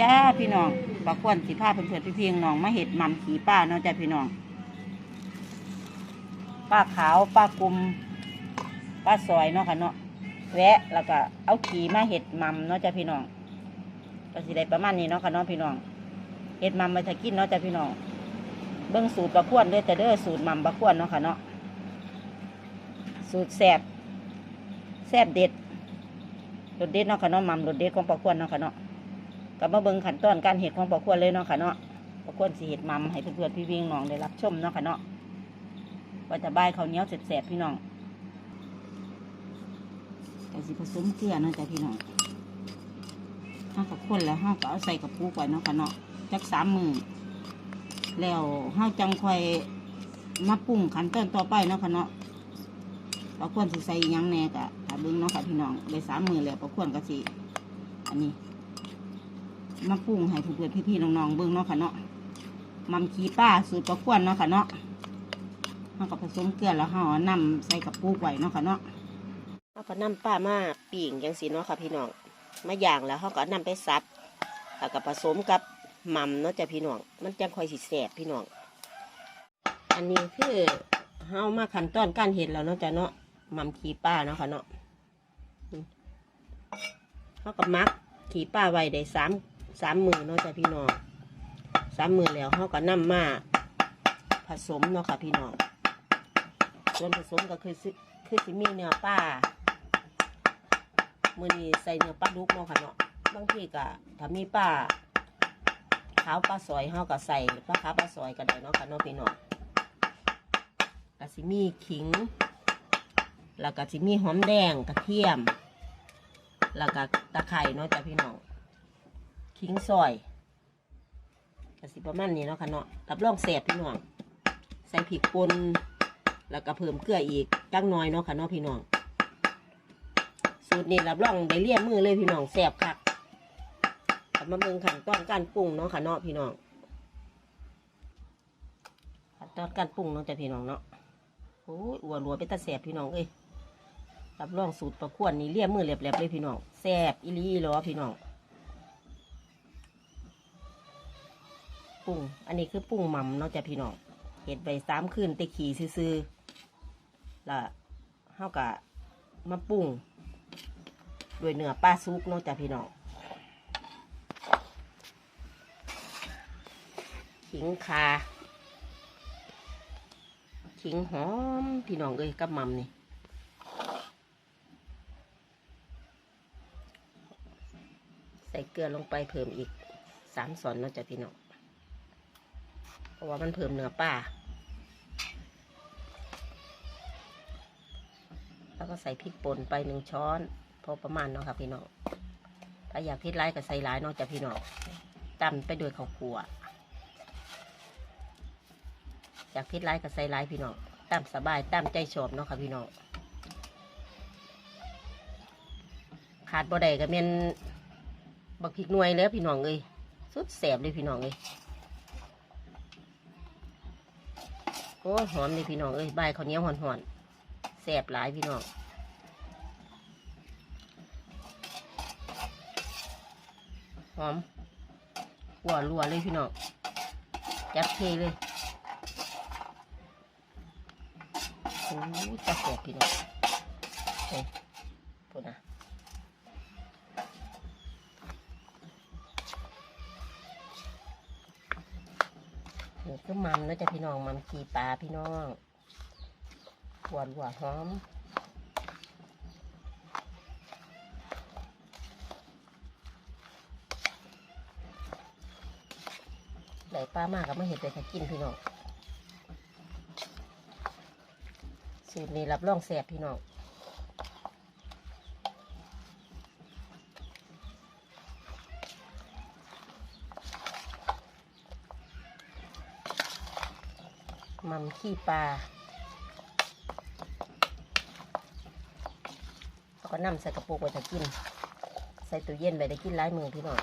จ้าพี่น้องปลาควนสีผ้าเพื่อนๆพี่เพียงน้องมาเห็ดมัมขี่ป้าเนาะจ้าพี่น้องป้าขาวป้ากลุมป้าซอยเนาะค่ะเนาะแวะแล้วก็เอาขี่มาเห็ดมัมเนาะจ้าพี่น้องก็สิได้ประมาณนี้เนาะค่ะเนาะพี่น้องเห็ดมัมมาถ้ากินเนาะจ้าพี่น้องเบิ้องสูตรปลาควนเด้อแต่เด้อสูตรมัมปลาควนเนาะค่ะเนาะสูตรแซบแซบเด็ดรสเด็ดเนาะค่ะเนาะมัมรสเด็ดของปลาควนเนาะค่ะเนาะ กลับมาเบิ่งขั้นตอนการเห็ดของปลาควรเลยเนาะค่ะเนาะปลาควรสีเห็ดมัมให้เพื่อนๆพี่วิ่งน้องได้รับชมเนาะค่ะเนาะว่าจะใบายข้าเนี้ยวแสบๆพี่น้องแต่สิผสมเกลือเนาะจ้ะพี่น้องห้ากับคนแล้วห้าก็เอาใส่กับปูกไว้เนาะค่ะเนาะจักสามมือแล้วห้าจังค่อยมาปรุงขั้นตอนต่อไปเนาะค่ะเนาะปลาควรสิใส่ยังแน่กะเบิ่งเนาะค่ะพี่น้องได้สามมือแล้วปลาควรก็สิอันนี้ มาปรุงให้เพื่อนๆพี่ๆน้องๆเบิ่งเนาะค่ะเนาะมัมขีป้าสูตรประควนเนาะค่ะเนาะเราก็ผสมเกลือแล้วเราเอานำใส่กับปูไว้เนาะค่ะเนาะเราก็นำป้ามาปีงจังสีเนาะค่ะพี่น้องมาย่างแล้วเขาก็นำไปซับแล้วก็ผสมกับมัมเนาะจ้ะพี่น้องมันจังคอยสิแสบพี่น้องอันนี้คือเฮามาขั้นตอนการเห็ดแล้วเนาะจ้ะเนาะมัมขีป้าเนาะค่ะเนาะเขาก็มักขีป้าไว้ได้สาม สามมือเนาะจ้ะพี่น้องสามมือแล้วเขาก็นำมาผสมเนาะค่ะพี่น้องส่วนผสมก็คือคือสิมีเนื้อป้ามือนี้ใส่เนื้อปลาดุกเนาะค่ะเนาะบางทีก็ถ้ามีป้าขาวปลาสอยเขาก็ใส่ปลาขาวปลาสอยก็ได้เนาะค่ะเนาะพี่น้องก็สิมีขิง แล้วก็สิมีหอมแดงกระเทียม แล้วก็ตะไคร้เนาะจ้ะพี่น้อง ขิงซอยกสิประมาณนี้เนาะค่ะเนาะรับรองแสบพี่น้อง ใส่ผิกป่นแล้วก็เพิ่มเกลืออีกจังน้อยเนาะค่ะเนาะพี่น้อง สูตรนี้รับรองได้เลี่ยมมือเลยพี่น้องแสบคักกลับมาเบิ่งขันตอนการปรุงเนาะค่ะเนาะพี่น้องขันตอนการปรุงเนาะจ้ะพี่น้องเนาะโอ้ยอัวรัวเป็นตาแสบพี่น้องเอ้ยรับรองสูตรประกวนนี่เลี่ยมมือแหลบๆเลยพี่น้องแสบอีลีอีหรอพี่น้อง ปรุง อันนี้คือปรุงหม่ำเนาะจ้ะพี่น้องเห็ดใบสามคืนตะขี่ซื่อๆแล้วเฮากะมาปรุงด้วยเนื้อปลาซุกเนาะจ้ะพี่น้องขิงคาขิงหอมพี่น้องเอ้ยกับหม่ำนี่ใส่เกลือลงไปเพิ่มอีกสามส่วนเนาะจ้ะพี่น้อง เพราะว่ามันเพิ่มเนื้อปลาแล้วก็ใส่พริกป่นไปหนึ่งช้อนพอประมาณเนาะค่ะพี่น้องถ้าอยากพริกร้ายก็ใส่ร้ายเนาะจ้ะพี่น้องตำไปด้วยข้าวคั่วอยากพริกร้ายก็ใส่ร้ายพี่น้องตามสบายตามใจชอบเนาะค่ะพี่น้องขาดบ่ได้ก็เป็นบักพริกหน่วยแล้วพี่น้องเลยสุดแสบเลยพี่น้องเลย โอ้หอมเลยพี่น้องเอ้ยใบข้าวเหนียวหอนๆแสบหลายพี่น้องหอมหัวรัวเลยพี่น้องจับเทเลยโอ้ยจะแสบพี่น้องเฮ้ยพูดนะ นี่คือมัมเนาะจ้ะพี่น้องมัมขี่ปลาพี่น้องหวานหวานหอมได้ปลามากก็มาเห็ดเลยค่ะกินพี่น้องสูตรนี้รับรองแสบพี่น้อง มัมขี้ปลาแล้วก็นำใส่กระปุกไว้จะกิน ใส่ตู้เย็นไว้ได้กินหลายมือพี่น้อง